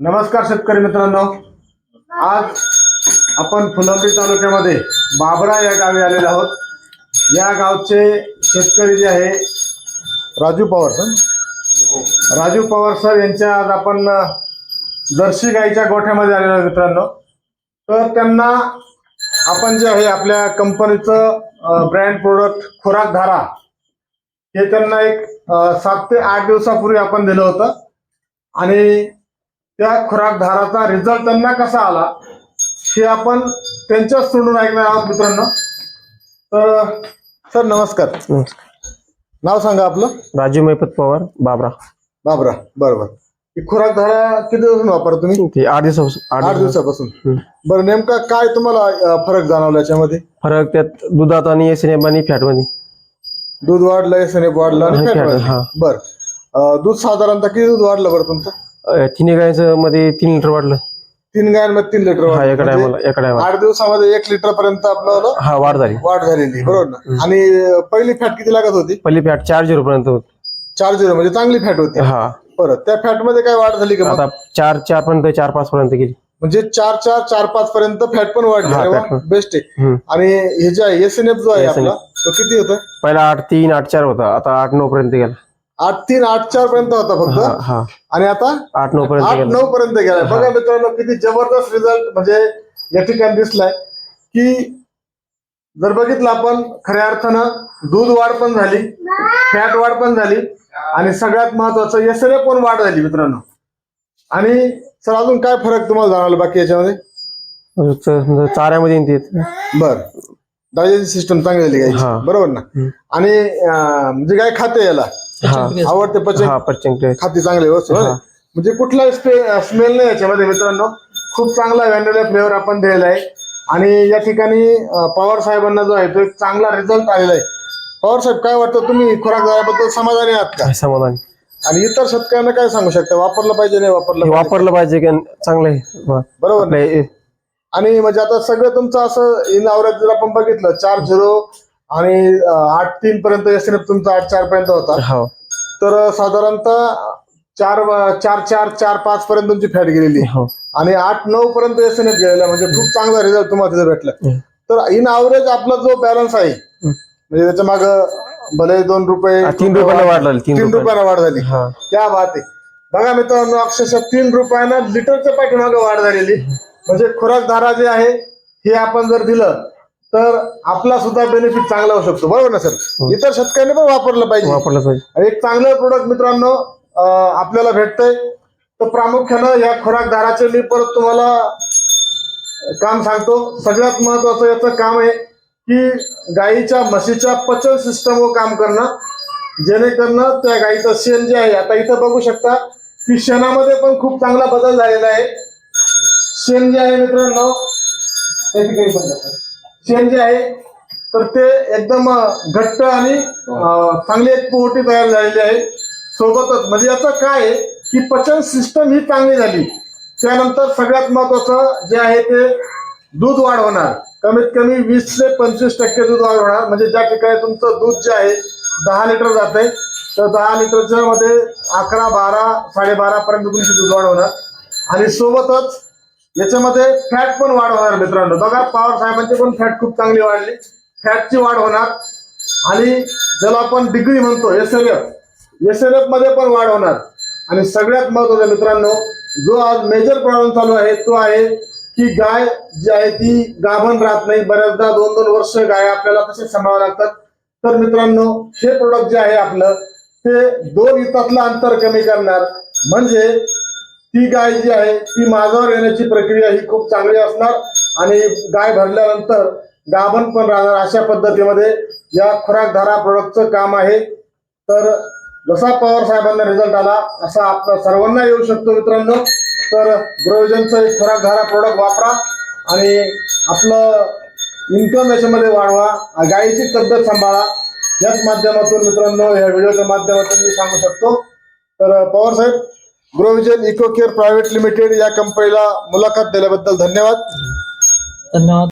नमस्कार शेतकरी मित्रांनो. आज आपण फुलंबी तालुक्यामध्ये बाबरा या गावी आलेलो आहोत. या गावचे शेतकरी जे आहे राजू पवार सर. राजू पवार सर यांच्या आज आपण जर्सी गाईच्या गोठ्यामध्ये आलेलो आहे मित्रांनो. तर त्यांना आपण जे आहे आपल्या कंपनीचं ब्रँड प्रोडक्ट खुराक धारा हे त्यांना एक सात ते आठ दिवसापूर्वी आपण दिलं होतं. आणि त्या खुराक धाराचा रिझल्ट त्यांना कसा आला हे आपण त्यांच्याच तोंडून ऐकणार आहोत मित्रांनो. तर सर नमस्कार. नाव सांगा आपलं? राजू मैपत पवार बाबरा. बाबरा बरोबर. ही खुराक धारा किती दिवसापासून वापरता तुम्ही? ते आठ दिवसापासून आठ आठ दिवस दिवसापासून. बरं नेमका काय तुम्हाला अं, फरक जाणवला याच्यामध्ये? फरक त्यात दुधात आणि एसएनएफ आणि फॅटमध्ये. दूध वाढलं एसएनएफ वाढलं आणि फॅट वाढलं. हा. बरं. अं, दूध साधारणतः किती दूध वाढलं बरं तुमचं? तिन्ही गायचं मध्ये तीन लिटर वाढलं. तीन गायांमध्ये तीन लिटर हा वाढलं. एका म्हणजे टायमाला एका टायमाला. आठ दिवसामध्ये एक लिटर पर्यंत आपल्याला हा वाढ झाली. वाढ झालेली बरोबर ना? आणि पहिली फॅट किती लागत होती? पहिली फॅट चार झिरो पर्यंत होत. चार झिरो म्हणजे चांगली फॅट होती. हा. परत त्या फॅटमध्ये काय वाढ झाली का? आता चार चार पर्यंत चार पाच पर्यंत गेली. म्हणजे चार चार चार पाच पर्यंत फॅट पण वाढली. बेस्ट आहे. आणि हे जे एस एन एफ जो आहे. आपला तो किती होता? पहिला आठ तीन आठ चार होता. आता आठ नऊ पर्यंत गेला. आठ तीन आठ चार पर्यंत होता फक्त. आणि आता आठ नऊ पर्यंत आठ नऊ पर्यंत गेलाय बघा मित्रांनो किती जबरदस्त रिझल्ट म्हणजे या ठिकाणी दिसलाय की जर बघितलं आपण खऱ्या अर्थानं दूध वाढ पण झाली फॅट वाढ पण झाली आणि सगळ्यात महत्वाचं एसरे पण वाढ झाली मित्रांनो. आणि सर अजून काय फरक तुम्हाला जाणवला बाकी याच्यामध्ये? चाऱ्यामध्ये बर. डायजेशन सिस्टम चांगली झाली बरोबर ना. आणि म्हणजे गाय खाते याला हा. आवडते पचन? हा पच्चन खाते चांगले व्यवस्थित हो? हा. म्हणजे कुठलाही स्मेल नाही याच्यामध्ये मित्रांनो. खूप चांगला व्हॅनिला फ्लेवर आपण दिलेला आहे. आणि या ठिकाणी अं, पवार साहेबांना जो आहे तो एक चांगला रिझल्ट आलेला आहे. पवार साहेब काय वाटतं तुम्ही खुराक झाल्याबद्दल समाधानी आहात का? समाधान. आणि इतर शेतकऱ्यांना काय सांगू शकता? वापरलं पाहिजे नाही वापरलं हे पाहिजे? वापरलं पाहिजे की चांगलं आहे. बरोबर ना? आपल्या आणि म्हणजे आता सगळं तुमचं असं इन आवरेज जर आपण बघितलं चार झिरो आणि आठ तीन पर्यंत एस तुमचा आठ चार पर्यंत होता. हो. तर साधारणतः चार चार चार चार पाच पर्यंत तुमची फॅट गेलेली. हो. आणि आठ नऊ पर्यंत एस एन एफ गेलेला म्हणजे खूप चांगला रिझल्ट तुम्हाला तिथे भेटला. तर इन अवरेज आपला जो बॅलन्स आहे म्हणजे त्याच्या माग भले दोन रुपये तीन रुपयाला वाढ झाली, तीन रुपयाला. वाढ झाली. क्या बात आहे. बघा मित्रांनो अक्षरशः तीन रुपयानं लिटरच्या पाठीमागे वाढ झालेली. म्हणजे खुराक धारा जे आहे हे आपण जर दिलं तर आपला सुद्धा बेनिफिट चांगला होऊ शकतो. बरोबर ना सर? इतर शेतकऱ्यांनी पण वापरलं पाहिजे. वापरलं पाहिजे. एक चांगलं प्रोडक्ट मित्रांनो आपल्याला भेटतंय. तर प्रामुख्यानं या खुराक दाराचे मी परत तुम्हाला काम सांगतो. सगळ्यात महत्वाचं याचं काम आहे की गाईच्या म्हशीच्या पचन सिस्टमवर काम करणं. जेणेकरणं त्या गाईचं शेण जे आहे आता इथं बघू शकता की शेणामध्ये पण खूप चांगला बदल झालेला आहे. शेण जे आहे मित्रांनो शेण जे आहे. तर ते एकदम घट्ट आणि चांगली एक पोहटी तयार झालेली आहे. सोबतच म्हणजे याचं काय आहे की पचन सिस्टम ही चांगली झाली. त्यानंतर सगळ्यात महत्वाचं जे आहे ते दूध वाढ होणार कमीत कमी वीस ते पंचवीस टक्के दूध वाढ होणार म्हणजे ज्या ठिकाणी तुमचं दूध जे आहे दहा लिटर जात आहे तर दहा लिटरच्या मध्ये अकरा बारा साडेबारा पर्यंत तुमची दूध वाढ होणार आणि सोबतच याच्यामध्ये फॅट पण वाढ होणार मित्रांनो. बघा पवार साहेबांची पण फॅट खूप चांगली वाढली. फॅटची वाढ होणार. आणि ज्याला आपण डिग्री म्हणतो S L F S L एफमध्ये पण वाढ होणार. आणि सगळ्यात महत्वाचं मित्रांनो जो आज मेजर प्रॉब्लेम चालू आहे तो आहे की गाय जी आहे ती गाभण राहत नाही. बऱ्याचदा दोन दोन वर्ष गाय आपल्याला कसे सांभाळावं लागतात. तर मित्रांनो हे प्रोडक्ट जे आहे आपलं ते दोन इतातलं अंतर कमी करणार. म्हणजे ती गाय जी आहे ती माझ्यावर येण्याची प्रक्रिया ही खूप चांगली असणार आणि गाय भरल्यानंतर गाभण पण राहणार अशा पद्धतीमध्ये या खुराकधारा प्रोडक्टचं काम आहे. तर जसा पवार साहेबांना रिझल्ट आला असा आपल्या सर्वांना येऊ शकतो मित्रांनो. तर ग्रोविजनचं एक खुराकधारा प्रोडक्ट वापरा आणि आपलं इन्कम याच्यामध्ये वाढवा. गायीची तब्येत सांभाळा. याच माध्यमातून मित्रांनो या व्हिडिओच्या माध्यमातून मी सांगू शकतो. तर पवार साहेब Grovision eco care private limited या कंपनीला मुलाखत दिल्याबद्दल धन्यवाद. धन्यवाद.